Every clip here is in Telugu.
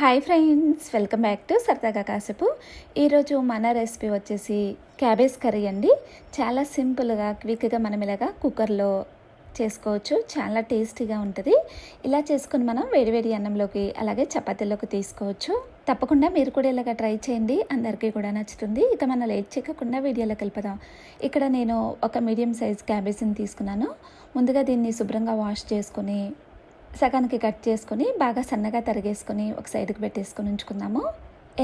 Hi friends welcome back to సరదాగా కాసేపు ఈరోజు మన రెసిపీ వచ్చేసి క్యాబేజ్ కర్రీ అండి. చాలా సింపుల్గా క్విక్గా మనం ఇలాగా కుక్కర్లో చేసుకోవచ్చు. చాలా టేస్టీగా ఉంటుంది. ఇలా చేసుకుని మనం వేడివేడి అన్నంలోకి అలాగే చపాతీలోకి తీసుకోవచ్చు. తప్పకుండా మీరు కూడా ఇలాగ ట్రై చేయండి. అందరికీ కూడా నచ్చుతుంది. ఇక మనం లేట్ చేయకుండా వీడియోలోకి వెళ్ళిపోదాం. ఇక్కడ నేను ఒక మీడియం సైజ్ క్యాబేజీని తీసుకున్నాను. ముందుగా దీన్ని శుభ్రంగా వాష్ చేసుకొని సగానికి కట్ చేసుకుని బాగా సన్నగా తరిగేసుకుని ఒక సైడ్కి పెట్టేసుకొని ఉంచుకుందాము.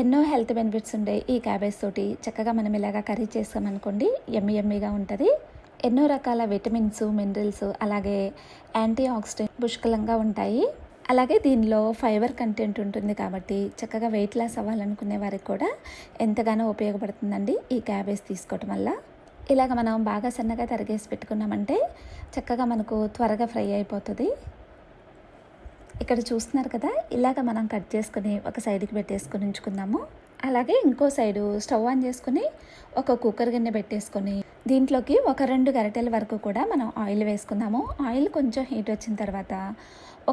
ఎన్నో హెల్త్ బెనిఫిట్స్ ఉండే ఈ క్యాబేజ్ తోటి చక్కగా మనం ఇలాగా కర్రీ చేసామనుకోండి ఎమ్మి ఎమ్మిగా ఉంటుంది. ఎన్నో రకాల విటమిన్స్ మినరల్స్ అలాగే యాంటీ ఆక్సిడెంట్ పుష్కలంగా ఉంటాయి. అలాగే దీనిలో ఫైబర్ కంటెంట్ ఉంటుంది కాబట్టి చక్కగా వెయిట్ లాస్ అవ్వాలనుకునే వారికి కూడా ఎంతగానో ఉపయోగపడుతుందండి ఈ క్యాబేజ్ తీసుకోవటం వల్ల. ఇలాగ మనం బాగా సన్నగా తరిగేసి పెట్టుకున్నామంటే చక్కగా మనకు త్వరగా ఫ్రై అయిపోతుంది. ఇక్కడ చూస్తున్నారు కదా ఇలాగ మనం కట్ చేసుకుని ఒక సైడ్కి పెట్టేసుకొని ఉంచుకుందాము. అలాగే ఇంకో సైడు స్టవ్ ఆన్ చేసుకుని ఒక కుక్కర్ గిన్నె పెట్టేసుకొని దీంట్లోకి ఒక రెండు గరిటెల వరకు కూడా మనం ఆయిల్ వేసుకుందాము. ఆయిల్ కొంచెం హీట్ వచ్చిన తర్వాత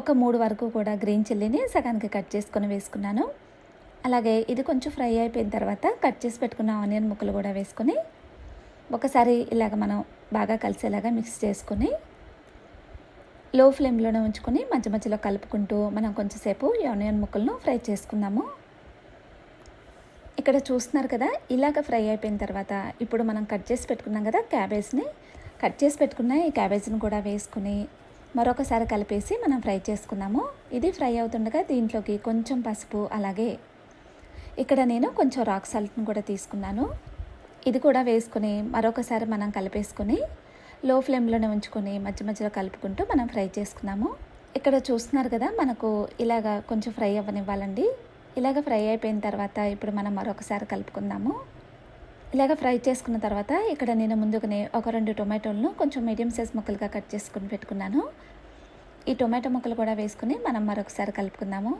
ఒక మూడు వరకు కూడా గ్రీన్ చిల్లీని సగానికి కట్ చేసుకొని వేసుకున్నాను. అలాగే ఇది కొంచెం ఫ్రై అయిపోయిన తర్వాత కట్ చేసి పెట్టుకున్న ఆనియన్ ముక్కలు కూడా వేసుకొని ఒకసారి ఇలాగ మనం బాగా కలిసేలాగా మిక్స్ చేసుకొని లో ఫ్లేమ్లోనే ఉంచుకొని మధ్య మధ్యలో కలుపుకుంటూ మనం కొంచెంసేపు ఆనియన్ ముక్కలను ఫ్రై చేసుకుందాము. ఇక్కడ చూస్తున్నారు కదా ఇలాగ ఫ్రై అయిపోయిన తర్వాత ఇప్పుడు మనం కట్ చేసి పెట్టుకున్నాం కదా క్యాబేజ్ని. కట్ చేసి పెట్టుకున్న ఈ క్యాబేజ్ని కూడా వేసుకుని మరొకసారి కలిపేసి మనం ఫ్రై చేసుకున్నాము ఇది ఫ్రై అవుతుండగా దీంట్లోకి కొంచెం పసుపు అలాగే ఇక్కడ నేను కొంచెం రాక్ సాల్ట్ని కూడా తీసుకున్నాను. ఇది కూడా వేసుకుని మరొకసారి మనం కలిపేసుకుని లో ఫ్లేమ్లోనే ఉంచుకొని మధ్య మధ్యలో కలుపుకుంటూ మనం ఫ్రై చేసుకున్నాము. ఇక్కడ చూస్తున్నారు కదా మనకు ఇలాగా కొంచెం ఫ్రై అవ్వనివ్వాలండి. ఇలాగ ఫ్రై అయిపోయిన తర్వాత ఇప్పుడు మనం మరొకసారి కలుపుకుందాము. ఇలాగ ఫ్రై చేసుకున్న తర్వాత ఇక్కడ నేను ముందుగానే ఒక రెండు టొమాటోలను కొంచెం మీడియం సైజ్ ముక్కలుగా కట్ చేసుకుని పెట్టుకున్నాను. ఈ టొమాటో ముక్కలు కూడా వేసుకుని మనం మరొకసారి కలుపుకుందాము.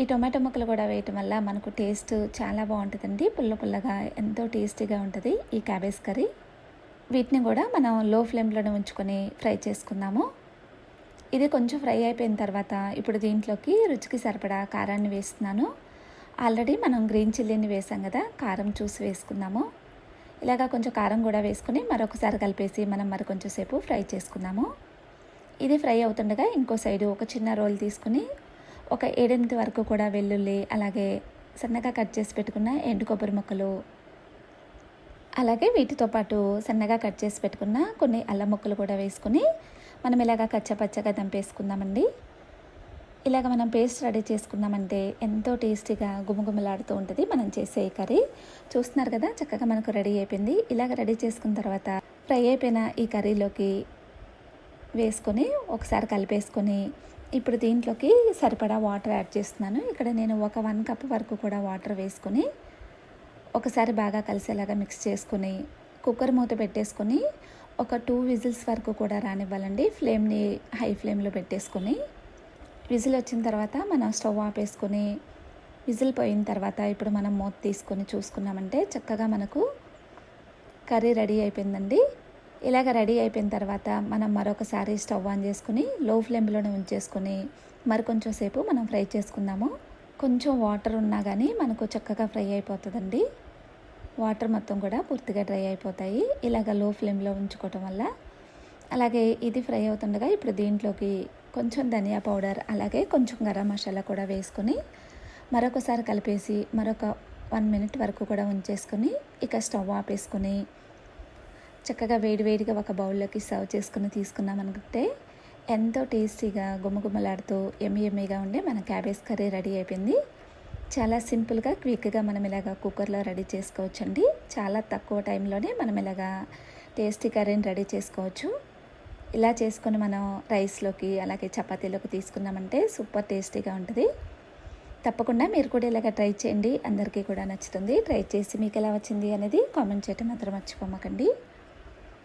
ఈ టొమాటో ముక్కలు కూడా వేయటం వల్ల మనకు టేస్ట్ చాలా బాగుంటుందండి. పుల్ల పుల్లగా ఎంతో టేస్టీగా ఉంటుంది ఈ క్యాబేజ్ కర్రీ. వీటిని కూడా మనం లో ఫ్లేమ్లోనే ఉంచుకొని ఫ్రై చేసుకుందాము. ఇది కొంచెం ఫ్రై అయిపోయిన తర్వాత ఇప్పుడు దీంట్లోకి రుచికి సరిపడా కారాన్ని వేస్తున్నాను. ఆల్రెడీ మనం గ్రీన్ చిల్లీని వేసాం కదా కారం చూసి వేసుకుందాము. ఇలాగా కొంచెం కారం కూడా వేసుకుని మరొకసారి కలిపేసి మనం మరి కొంచెం సేపు ఫ్రై చేసుకుందాము. ఇది ఫ్రై అవుతుండగా ఇంకో సైడు ఒక చిన్న రోల్ తీసుకుని ఒక ఏడెనిమిది వరకు కూడా వెల్లుల్లి అలాగే సన్నగా కట్ చేసి పెట్టుకున్న ఎండు కొబ్బరి ముక్కలు అలాగే వీటితో పాటు సన్నగా కట్ చేసి పెట్టుకున్న కొన్ని అల్లం ముక్కలు కూడా వేసుకుని మనం ఇలాగా కచ్చపచ్చగా దంపేసుకుందామండి. ఇలాగ మనం పేస్ట్ రెడీ చేసుకున్నామంటే ఎంతో టేస్టీగా గుమగుమలాడుతూ ఉంటుంది మనం చేసే కర్రీ. చూస్తున్నారు కదా చక్కగా మనకు రెడీ అయిపోయింది. ఇలాగ రెడీ చేసుకున్న తర్వాత ఫ్రై అయిపోయిన ఈ కర్రీలోకి వేసుకొని ఒకసారి కలిపేసుకొని ఇప్పుడు దీంట్లోకి సరిపడా వాటర్ యాడ్ చేస్తున్నాను. ఇక్కడ నేను ఒక వన్ కప్ వరకు కూడా వాటర్ వేసుకొని ఒకసారి బాగా కలిసేలాగా మిక్స్ చేసుకుని కుక్కర్ మూత పెట్టేసుకొని ఒక టూ విజిల్స్ వరకు కూడా రానివ్వాలండి. ఫ్లేమ్ని హై ఫ్లేమ్లో పెట్టేసుకొని విజిల్ వచ్చిన తర్వాత మనం స్టవ్ ఆపేసుకొని విజిల్ పోయిన తర్వాత ఇప్పుడు మనం మూత తీసుకొని చూసుకున్నామంటే చక్కగా మనకు కర్రీ రెడీ అయిపోయిందండి. ఇలాగ రెడీ అయిపోయిన తర్వాత మనం మరొకసారి స్టవ్ ఆన్ చేసుకుని లో ఫ్లేమ్లోనే ఉంచేసుకొని మరి కొంచెం సేపు మనం ఫ్రై చేసుకుందాము. కొంచెం వాటర్ ఉన్నా కానీ మనకు చక్కగా ఫ్రై అయిపోతుందండి. వాటర్ మొత్తం కూడా పూర్తిగా డ్రై అయిపోతాయి. ఇలాగ లో ఫ్లేమ్లో ఉంచుకోవటం వల్ల. అలాగే ఇది ఫ్రై అవుతుండగా ఇప్పుడు దీంట్లోకి కొంచెం ధనియా పౌడర్ అలాగే కొంచెం గరం మసాలా కూడా వేసుకొని మరొకసారి కలిపేసి మరొక వన్ మినిట్ వరకు కూడా ఉంచేసుకొని ఇక స్టవ్ ఆపేసుకొని చక్కగా వేడివేడిగా ఒక బౌల్లోకి సర్వ్ చేసుకుని తీసుకున్నామనుకుంటే ఎంతో టేస్టీగా గుమగుమలాడుతూ ఎమ్మి ఎమ్మిగా ఉండే మన క్యాబేజ్ కర్రీ రెడీ అయిపోయింది. చాలా సింపుల్గా క్విక్గా మనం ఇలాగా కుక్కర్లో రెడీ చేసుకోవచ్చండి. చాలా తక్కువ టైంలోనే మనం ఇలాగా టేస్టీ కర్రీని రెడీ చేసుకోవచ్చు. ఇలా చేసుకొని మనం రైస్లోకి అలాగే చపాతీలోకి తీసుకున్నామంటే సూపర్ టేస్టీగా ఉంటుంది. తప్పకుండా మీరు కూడా ఇలాగ ట్రై చేయండి. అందరికీ కూడా నచ్చుతుంది. ట్రై చేసి మీకు ఎలా వచ్చింది అనేది కామెంట్ చేయటం మాత్రం మర్చిపోమకండి.